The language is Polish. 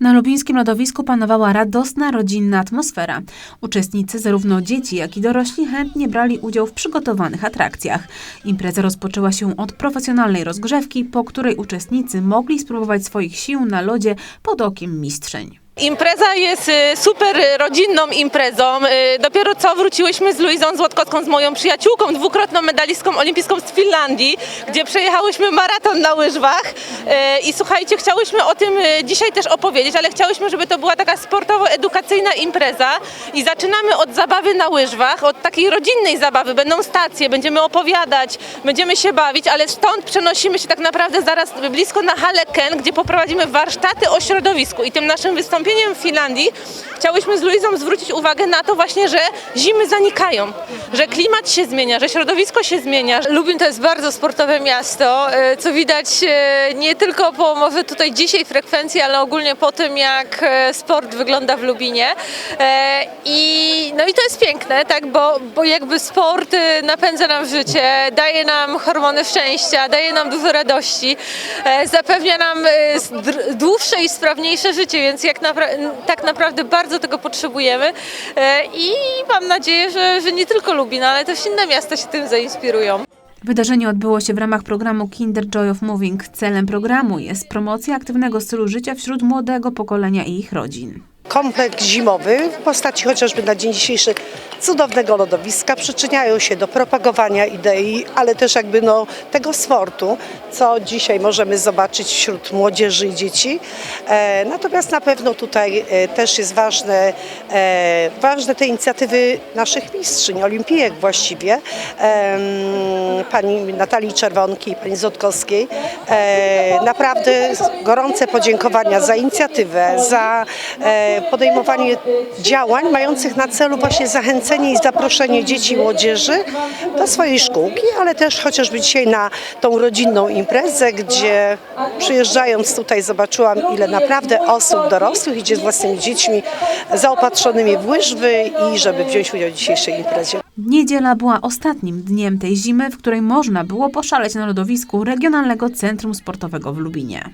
Na lubińskim lodowisku panowała radosna, rodzinna atmosfera. Uczestnicy, zarówno dzieci, jak i dorośli, chętnie brali udział w przygotowanych atrakcjach. Impreza rozpoczęła się od profesjonalnej rozgrzewki, po której uczestnicy mogli spróbować swoich sił na lodzie pod okiem mistrzeń. Impreza jest y, super rodzinną imprezą. Y, Dopiero co wróciłyśmy z Luizą Złotkowską, z moją przyjaciółką, dwukrotną medalistką olimpijską z Finlandii, gdzie przejechałyśmy maraton na łyżwach. Y, I słuchajcie, chciałyśmy o tym dzisiaj też opowiedzieć, ale chciałyśmy, żeby to była taka sportowo-edukacyjna impreza. I zaczynamy od zabawy na łyżwach, od takiej rodzinnej zabawy. Będą stacje, będziemy opowiadać, będziemy się bawić, ale stąd przenosimy się tak naprawdę zaraz blisko na halę Ken, gdzie poprowadzimy warsztaty o środowisku. I tym naszym wystąpieniem w Finlandii chciałyśmy z Luizą zwrócić uwagę na to właśnie, że zimy zanikają, że klimat się zmienia, że środowisko się zmienia. Lubin to jest bardzo sportowe miasto, e, co widać e, nie tylko po może tutaj dzisiaj frekwencji, ale ogólnie po tym, jak e, sport wygląda w Lubinie. I, no i to jest piękne, tak, bo, bo jakby sport napędza nam życie, daje nam hormony szczęścia, daje nam dużo radości, zapewnia nam dłuższe i sprawniejsze życie, więc jak napra- tak naprawdę bardzo tego potrzebujemy E, i mam nadzieję, że, że nie tylko Lubin, ale też inne miasta się tym zainspirują. Wydarzenie odbyło się w ramach programu Kinder Joy of Moving. Celem programu jest promocja aktywnego stylu życia wśród młodego pokolenia i ich rodzin. Kompleks zimowy w postaci chociażby na dzień dzisiejszy cudownego lodowiska przyczyniają się do propagowania idei, ale też jakby no tego sportu, co dzisiaj możemy zobaczyć wśród młodzieży i dzieci. E, natomiast na pewno tutaj e, też jest ważne, e, ważne te inicjatywy naszych mistrzyń, olimpijek właściwie, em, pani Natalii Czerwonki i pani Zotkowskiej. E, naprawdę gorące podziękowania za inicjatywę, za e, podejmowanie działań mających na celu właśnie zachęcenie i zaproszenie dzieci i młodzieży do swojej szkółki, ale też chociażby dzisiaj na tą rodzinną imprezę, gdzie przyjeżdżając tutaj zobaczyłam ile naprawdę osób dorosłych idzie z własnymi dziećmi zaopatrzonymi w łyżwy i żeby wziąć udział w dzisiejszej imprezie. Niedziela była ostatnim dniem tej zimy, w której można było poszaleć na lodowisku Regionalnego Centrum Sportowego w Lubinie.